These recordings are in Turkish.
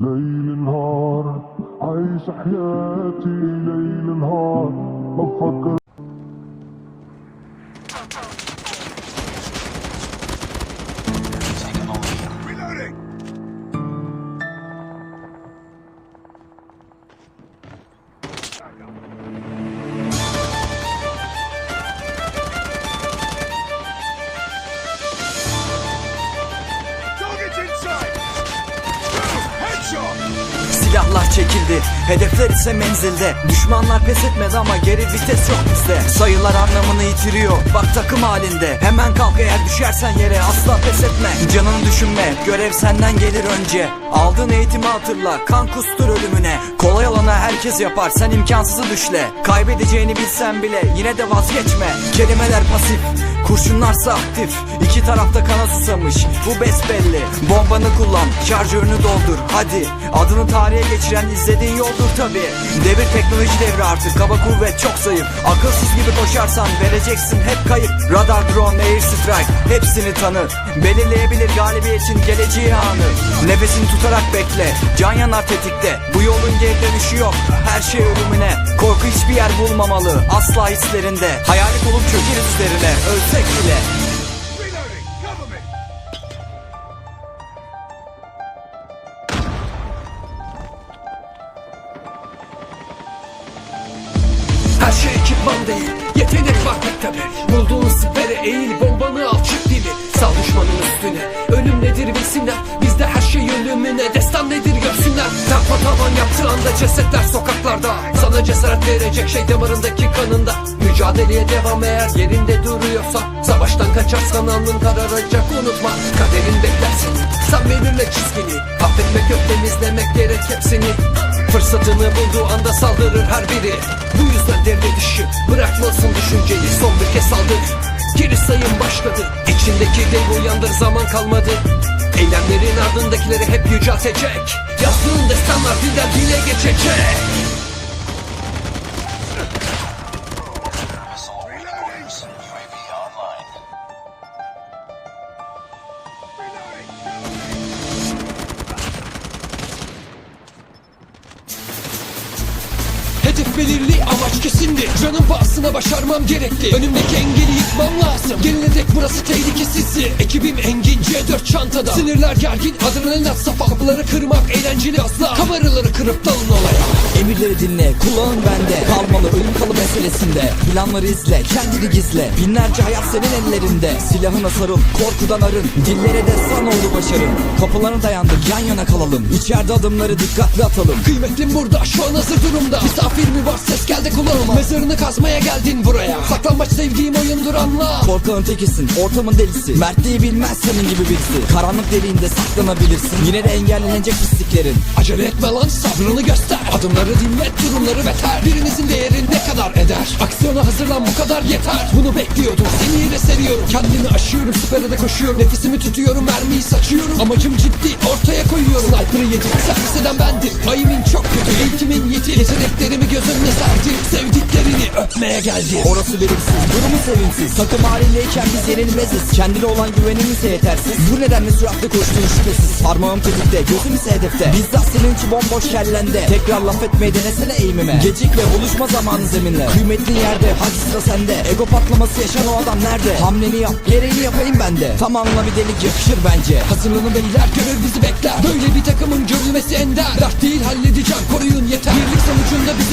ليل نهار عايش حياتي ليل نهار. بفكر Çekildi, hedefler ise menzilde. Düşmanlar pes etmedi ama geri vites yok bizde. Sayılar anlamını yitiriyor, bak takım halinde. Hemen kalk eğer düşersen yere asla pes etme. Canını düşünme, görev senden gelir önce Aldığın eğitimi hatırla, kan kustur ölümüne. Kolay olanı herkes yapar, sen imkansızı düşle. Kaybedeceğini bilsen bile yine de vazgeçme. Kelimeler pasif, Kurşunlarsa aktif. İki tarafta kana susamış Bu besbelli Bombanı kullan Şarjörünü doldur Hadi. Adını tarihe geçiren izlediğin yoldur tabi Devir teknoloji devri artık Kaba kuvvet çok zayıf. Akılsız gibi koşarsan vereceksin hep kayıp. Radar drone air strike. Hepsini tanı Belirleyebilir galibiyetin geleceği anı. Nefesini tutarak bekle. Can yanar tetikte. Bu yolun geri dönüşü yok. Her şey ölümüne. Korku hiçbir yer bulmamalı. Asla hislerinde. Hayalet olup çökeriz üzerine. Ölsek bile! Her şey ekipman değil Yetenek var pek tabi. Bulduğun sipere eğil bombanı al çık dili. Sal düşmanın üstüne. Ölüm nedir bilsinler. Bizde her şey ölümüne. Destan nedir görsünler. Takma tavan yaptığı anda cesetler sokaklarda. Sana cesaret verecek şey damarındaki kanında. Mücadeleye devam eğer yerinde duruyorsan. Savaştan kaçarsan alnın kararacak unutma. Kaderin bekler seni Sen belirle çizgini. Affetmek yok temizlemek gerek hepsini Fırsatını bulduğu anda saldırır her biri. Bu yüzden devre dışı bırakmasın düşünceyi. Son bir kez saldır. Geri sayım başladı. İçindeki dev uyandır zaman kalmadı. Eylemlerin ardındakileri hep yüceltecek Yazdığın destanlar dilden dile geçecek Жаном Pahasına başarmam gerekli. Önümdeki engeli yıkmam lazım. Gelene dek burası tehlikesizdi Ekibim engin C4 çantada. Sinirler gergin. Adrenalin at safa Kapıları kırmak eğlenceli asla. Kameraları kırıp dalın olaya. Emirleri dinle. Kulağın bende. Kalmalı ölüm kalı meselesinde. Planları izle. Kendini gizle. Binlerce hayat senin ellerinde. Silahına sarıl. Korkudan arın. Dillere destan oldu başarın. Kapılarına dayandık. Yan yana kalalım. İçeride adımları dikkatli atalım. Kıymetlim burada. Şu an hazır durumda. Misafir mi var? Ses geldi kulağıma. Mezarını kazmaya geldin buraya. Saklanmaç sevdiğim oyundur anla. Korkanın tekisin, ortamın delisi. Mertliği bilmez senin gibi birisi. Karanlık deliğinde saklanabilirsin. Yine de engellenecek pisliklerin. Acele etme lan sabrını göster. Adımları dinlet durumları beter. Birinizin değeri ne kadar eder? Aksiyona hazırlan bu kadar yeter. Bunu bekliyordum seni yine seviyorum. Kendimi aşıyorum süperde koşuyorum. Nefesimi tutuyorum mermiyi saçıyorum. Amacım ciddi ortaya koyuyorum. Sniper'ı yedim servis eden bendim. Ayimin çok kötü eğitimin yeti. Yeteneklerimi göz önüne serdim. Sevdiklerini öpmeye geldim Orası verimsiz, durumu sevimsiz. Takım halindeyken biz yenilmeziz. Kendine olan güvenin ise yetersiz. Bu nedenle süratle koştuğun şüphesiz. Parmağım tetikte, gözüm ise hedefte. Bizzat senin için bomboş kellende. Tekrar laf etmeyi denesene eğimime. Gecik ve buluşma zamanı zeminle. Kıymetli yerde, hadi sıra sende. Ego patlaması yaşayan o adam nerede? Hamleni yap, gereğini yapayım ben de. Tamamına bir delik yakışır bence. Hazırlanın beyler görev bizi bekler. Böyle bir takımın görülmesi ender. Dert değil halledeceğim koruyun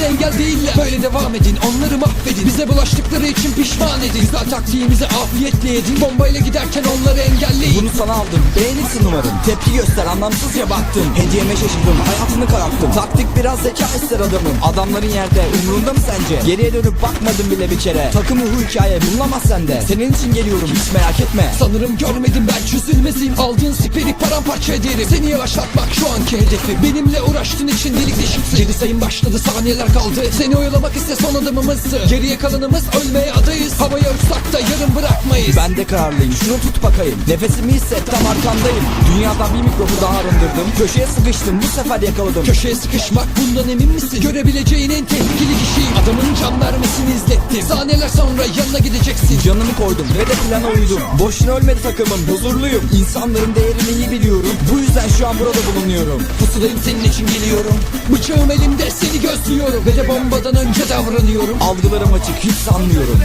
engel değiller. Böyle devam edin onları mahvedin. Bize bulaştıkları için pişman edin. Güzel taktiğimizi afiyetle yedin. Bombayla giderken onları engelleyin. Bunu sana aldım. Beğenirsin umarım. Tepki göster anlamsızca baktım Hediyeme şaşırdım hayatını kararttım Taktik biraz zeka ister adamım Adamların yerde umrunda mı sence? Geriye dönüp bakmadım bile bir kere. Takımı bu hikaye bulunamaz sende. Senin için geliyorum hiç merak etme. Sanırım görmedim ben çözülmezim Aldığın siperi paramparça ederim. Seni yavaşlatmak şu anki hedefim Benimle uğraştığın için delik deşiksin Geri sayım başladı saniyeler kaldı. Seni oyalamak ise son adımımızdı. Geriye kalanımız ölmeye adayız. Havaya uçsak da yarım bırakmayız. Ben de kararlıyım. Şunu tut bakayım. Nefesimi hisset tam arkandayım. Dünyadan bir mikrobu daha arındırdım. Köşeye sıkıştım bu sefer yakaladım. Köşeye sıkışmak bundan emin misin? Görebileceğin en tehlikeli kişiyim. Adamın can vermesini izlettim Saniyeler sonra yanına gideceksin. Canımı koydum ve de plana uydum. Boşuna ölmedi takımım huzurluyum. İnsanların değerini iyi biliyorum. Bu yüzden şu an burada bulunuyorum. Pusulayım senin için geliyorum. Bıçağım elimde seni gözlüyorum Ve de bombadan önce davranıyorum Algılarım açık hiç sanmıyorum.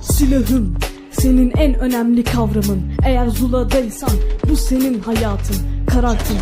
Silahın senin en önemli kavramın Eğer Zula'daysan bu senin hayatın. Karartın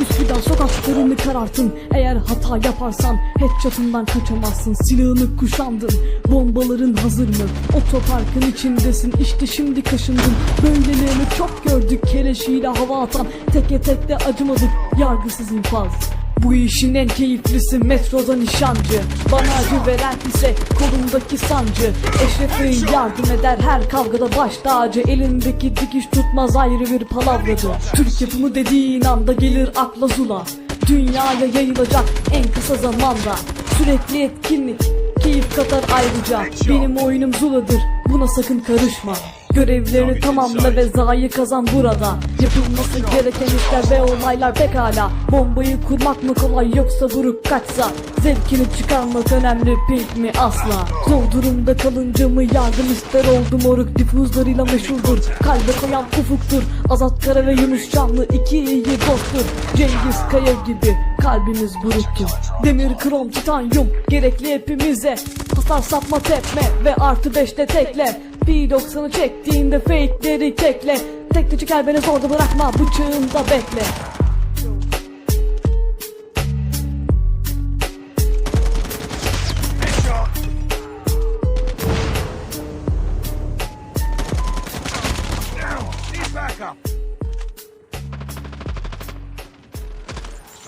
Üsküdar sokaklarını karartın. Eğer hata yaparsan headshot'ından kaçamazsın. Silahını kuşandın Bombaların hazır mı? Otoparkın içindesin işte şimdi kaşındın. Böylelerini çok gördük keleşiyle hava atan. Teke tek de acımadık yargısız infaz bu işin en keyiflisi metroda nişancı. Bana acı veren ise kolumdaki sancı. Eşref'e yardım eder her kavgada baş tacı. Elindeki dikiş tutmaz ayrı bir palavradı Türk yapımı dediğin anda gelir akla zula. Dünyaya yayılacak en kısa zamanda. Sürekli etkinlik keyif katar ayrıca. Benim oyunum Zula'dır buna sakın karışma Görevlerini tamamla ve zayı kazan burada. Yapılması gereken işler ve olaylar pekala. Bombayı kurmak mı kolay yoksa vurup kaçsa? Zevkini çıkarmak önemli pek mi? Asla. Zor durumda kalınca mı yardım ister oldu moruk Difuzlarıyla meşhurdur. Kalbe koyan ufuktur. Azat Kara ve Yunus Canlı iki iyi dosttur. Cengiz Kaya gibi kalbimiz buruktur Demir krom titanyum gerekli hepimize. Hasar sapma tepme ve artı beşte tekle P90'ı çektiğinde fake'leri kekle Tekli çıkar beni zorda bırakma bıçağında bekle!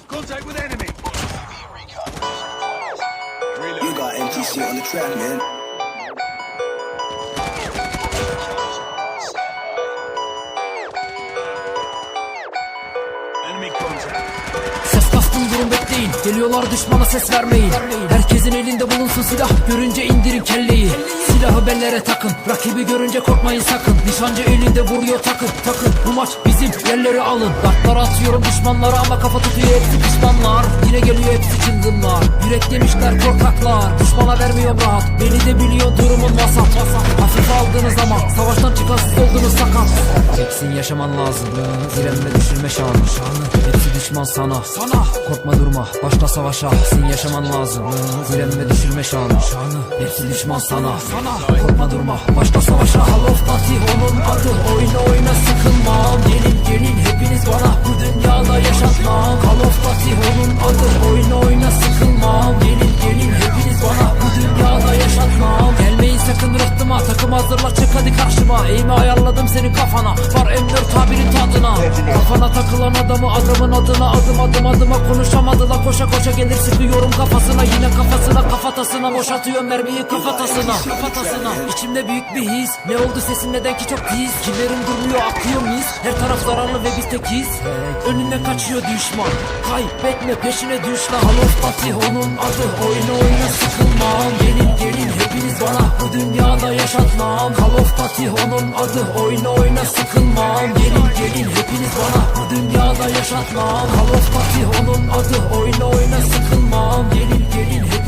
Contact with enemy! You got MTC on the track, man. Bekleyin Geliyorlar düşmana ses vermeyin. Herkesin elinde bulunsun silah. Görünce indirin kelleyi Silahı bellere takın. Rakibi görünce korkmayın sakın. Nişancı elinde vuruyor takın takın. Bu maç bizim yerleri alın. Dartlar atıyorum düşmanlara ama kafa tutuyor hepsi pişmanlar Yine geliyor hepsi çılgınlar. Yürek demişler korkaklar. Düşmana vermiyorum rahat. Beni de biliyor durumun vasat. Hafif aldığınız zaman Savaştan çıkan siz oldunuz sakat. Hepsini yaşaman lazım. Direnme düşürme şanı. Hepsi düşman sana. Sana. Korkma durma. Başla savaşa. Sen yaşaman lazım. Direnme düşürme şanı. Hepsi düşman sana Sana Korkma durma. Başla savaşa Call of Duty onun adı. Oyna oyna sıkılma Gelin adamın adına Adım adım adıma konuşamadılar. Koşa koşa gelir sıkıyorum kafasına. Yine kafasına kafatasına Boşatıyorum mermiyi kafatasına. Kafatasına. İçimde büyük bir his. Ne oldu sesin neden ki çok tiz? Killerim durmuyor akıyor mis? Her taraf zararlı ve biz tekiz. Önüne kaçıyor düşman. Kaybetme peşine düş lan of Duty onun adı. Oyna oyna sıkılmam. Gelin gelin hepiniz bana Bu dünyada yaşatmam. Of Duty onun adı. Oyna oyna sıkılmam. Gelin gelin hepiniz bana Bu dünyada yaşatmam Call of Duty onun adı. Oyna oyna sıkılmam Gelin gelin hepiniz